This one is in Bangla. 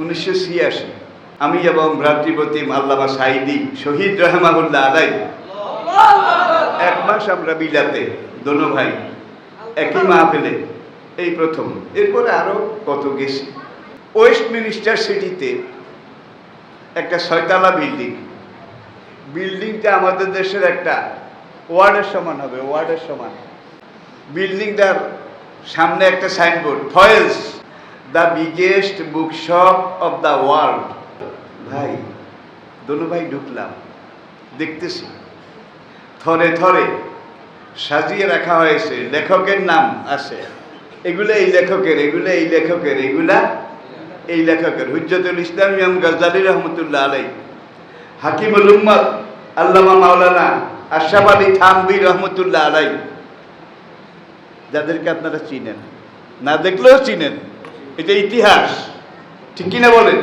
উনিশশো ছিয়াশি। আমি এবং ভ্রাতৃপ্রতিম আল্লামা সাইদি শহীদ রহমাহুল্লাহ আলাই এক মাস আমরা বিলাতে দোনো ভাই একই মাহফিলে এই প্রথম। এরপরে আরও কত গেছি। ওয়েস্ট মিনিস্টার সিটিতে একটা ছয়তলা বিল্ডিং। বিল্ডিংটা আমাদের দেশের একটা ওয়ার্ডের সমান হবে, ওয়ার্ডের সমান। বিল্ডিংটার সামনে একটা signboard Foyles the biggest book shop of the world ভাই দোনো ভাই ঢুকলাম। দেখতেছি। থরে থরে সাজিয়ে রাখা হয়েছে। লেখকের নাম আছে। এগুলো এই লেখকের, এগুলো এই লেখকের, এগুলা এই লেখকের। হুজ্জতুল ইসলাম ইমাম গজালি রহমতুল্লাহ আলাই হাকিমুল উম্মদ আল্লামা মাওলানা আশরাফ আলী থানবী রহমতুল্লাহ আলাই যাদেরকে আপনারা চিনেন। না দেখলেও চিনেন। এটা ইতিহাস। ঠিক কিনা বলেন?